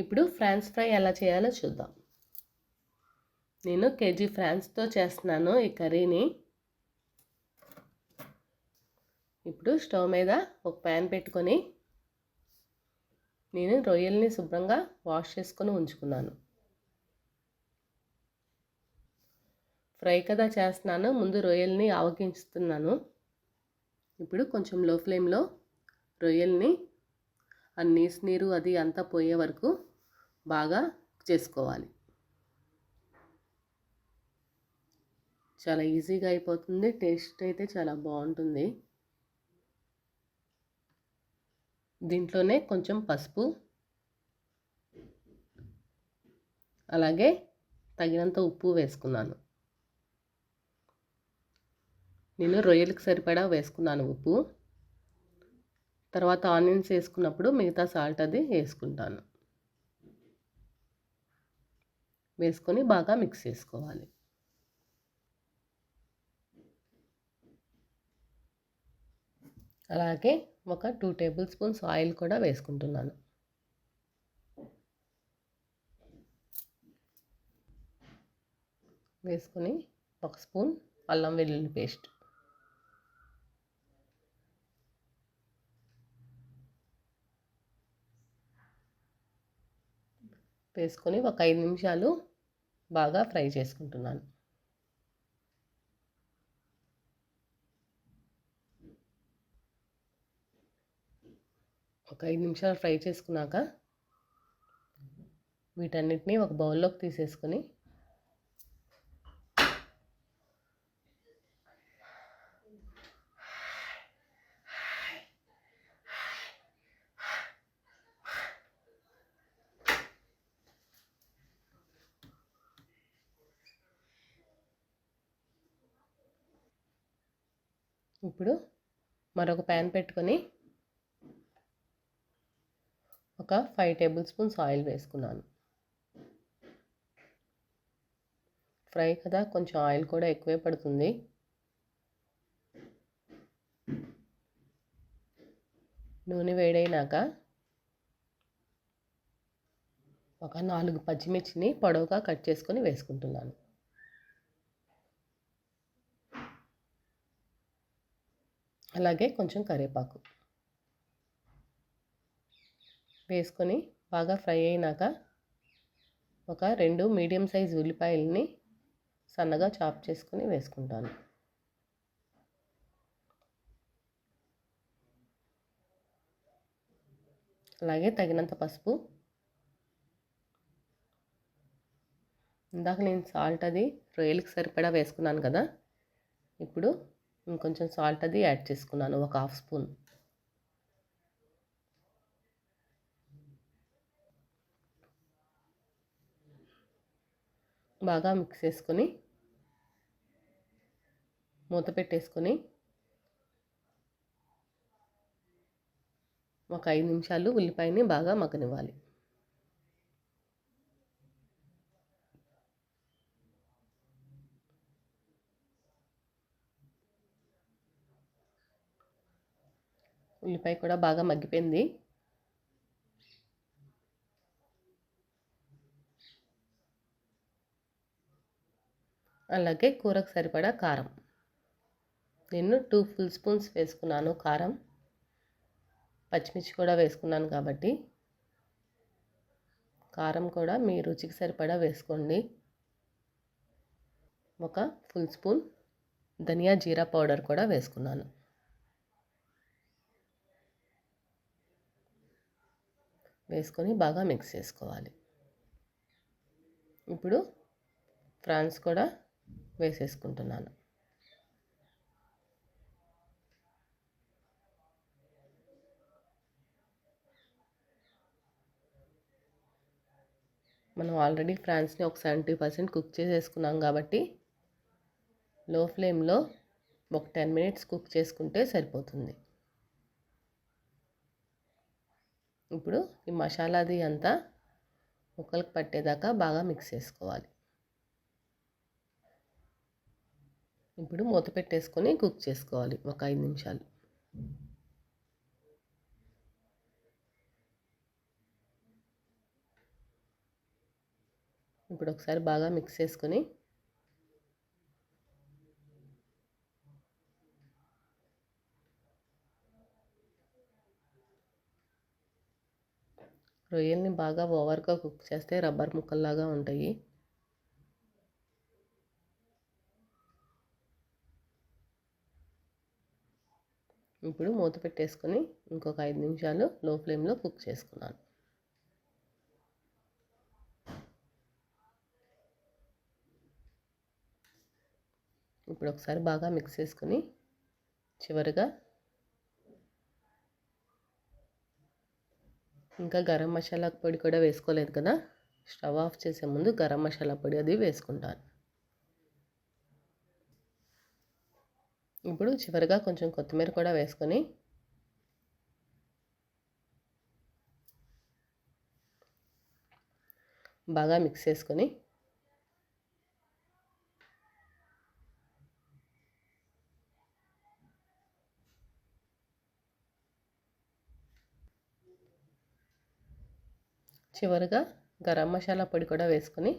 ఇప్పుడు France fry ఎలా చేయాలో చూద్దాం. నేను కేజీ ఫ్రాన్స్తో చేస్తున్నాను ఈ కర్రీని. ఇప్పుడు స్టవ్ మీద ఒక ప్యాన్ పెట్టుకొని నేను రొయ్యల్ని శుభ్రంగా వాష్ చేసుకొని ఉంచుకున్నాను. ఫ్రై కదా చేస్తున్నాను ముందు రొయ్యల్ని ఆవగించుతున్నాను. ఇప్పుడు కొంచెం లో ఫ్లేమ్లో రొయ్యల్ని ఆ నీసు నీరు అది అంతా పోయే వరకు బాగా చేసుకోవాలి. చాలా ఈజీగా అయిపోతుంది. టేస్ట్ అయితే చాలా బాగుంటుంది. దీంట్లోనే కొంచెం పసుపు అలాగే తగినంత ఉప్పు వేసుకున్నాను. నేను రొయ్యలకు సరిపడా వేసుకున్నాను ఉప్పు. తర్వాత ఆనియన్స్ వేసుకున్నప్పుడు మిగతా సాల్ట్ అది వేసుకుంటాను. వేసుకొని బాగా మిక్స్ చేసుకోవాలి. అలాగే ఒక టూ టేబుల్ స్పూన్స్ ఆయిల్ కూడా వేసుకుంటున్నాను. వేసుకొని ఒక స్పూన్ అల్లం వెల్లుల్లి పేస్ట్. వేసుకొని ఒక ఐదు నిమిషాలు బాగా ఫ్రై చేసుకుంటున్నాను. ఒక ఐదు నిమిషాలు ఫ్రై చేసుకున్నాక వీటన్నిటిని ఒక బౌల్లోకి తీసేసుకొని ఇప్పుడు మరొక ప్యాన్ పెట్టుకొని ఒక ఫైవ్ టేబుల్ స్పూన్స్ ఆయిల్ వేసుకున్నాను. ఫ్రై కదా కొంచెం ఆయిల్ కూడా ఎక్కువే పడుతుంది. నూనె వేడైనాక ఒక నాలుగు పచ్చిమిర్చిని పొడవుగా కట్ చేసుకొని వేసుకుంటున్నాను. అలాగే కొంచెం కరివేపాకు. వేసుకొని బాగా ఫ్రై అయినాక ఒక రెండు మీడియం సైజ్ ఉల్లిపాయలని సన్నగా చాప్ చేసుకొని వేసుకుంటాను. అలాగే తగినంత పసుపు. ఇందాక నేను సాల్ట్ అది రొయ్యలకి సరిపడా వేసుకున్నాను కదా. ఇప్పుడు ఇంకొంచెం సాల్ట్ అది యాడ్ చేసుకున్నాను ఒక హాఫ్ స్పూన్ బాగా మిక్స్ చేసుకొని మూత పెట్టేసుకొని ఒక ఐదు నిమిషాలు ఉల్లిపాయని బాగా మగ్గనివ్వాలి. ఉల్లిపాయ కూడా బాగా మగ్గిపోయింది. అలాగే కూరకు సరిపడా కారం. నేను టూ ఫుల్ స్పూన్స్ వేసుకున్నాను కారం. పచ్చిమిర్చి కూడా వేసుకున్నాను కాబట్టి. కారం కూడా మీ రుచికి సరిపడా వేసుకోండి. ఒక ఫుల్ స్పూన్ ధనియా జీరా పౌడర్ కూడా వేసుకున్నాను. వేసుకొని బాగా మిక్స్ చేసుకోవాలి. ఇప్పుడు ఫ్రాన్స్ కూడా వేసేసుకుంటున్నాను. మనం ఆల్రెడీ ఫ్రాన్స్ని ఒక సెవెంటీ పర్సెంట్ కుక్ చేసేసుకున్నాం కాబట్టి లో ఫ్లేమ్లో ఒక టెన్ మినిట్స్ కుక్ చేసుకుంటే సరిపోతుంది. ఇప్పుడు ఈ మసాలాది అంతా ముక్కలకు పట్టేదాకా బాగా మిక్స్ చేసుకోవాలి. ఇప్పుడు మూత పెట్టేసుకొని కుక్ చేసుకోవాలి ఒక ఐదు నిమిషాలు. ఇప్పుడు ఒకసారి బాగా మిక్స్ చేసుకొని రొయ్యల్ని బాగా ఓవర్గా కుక్ చేస్తే రబ్బర్ ముక్కల్లాగా ఉంటాయి. ఇప్పుడు మూత పెట్టేసుకొని ఇంకొక ఐదు నిమిషాలు లో ఫ్లేమ్లో కుక్ చేసుకున్నాను. ఇప్పుడు ఒకసారి బాగా మిక్స్ చేసుకొని చివరిగా ఇంకా గరం మసాలా పొడి కూడా వేసుకోలేదు కదా. స్టవ్ ఆఫ్ చేసే ముందు గరం మసాలా పొడి అది వేసుకుంటాను. ఇప్పుడు చివరిగా కొంచెం కొత్తిమీర కూడా వేసుకొని బాగా మిక్స్ చేసుకొని చివరిగా గరం మసాలా పొడి కూడా వేసుకొని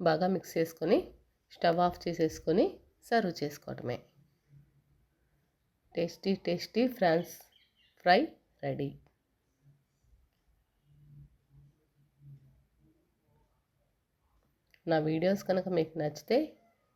బాగా మిక్స్ చేసుకొని స్టవ్ ఆఫ్ చేసేసుకొని సర్వ్ చేసుకోవటమే. Tasty tasty prawns fry ready. నా వీడియోస్ కనుక మీకు నచ్చితే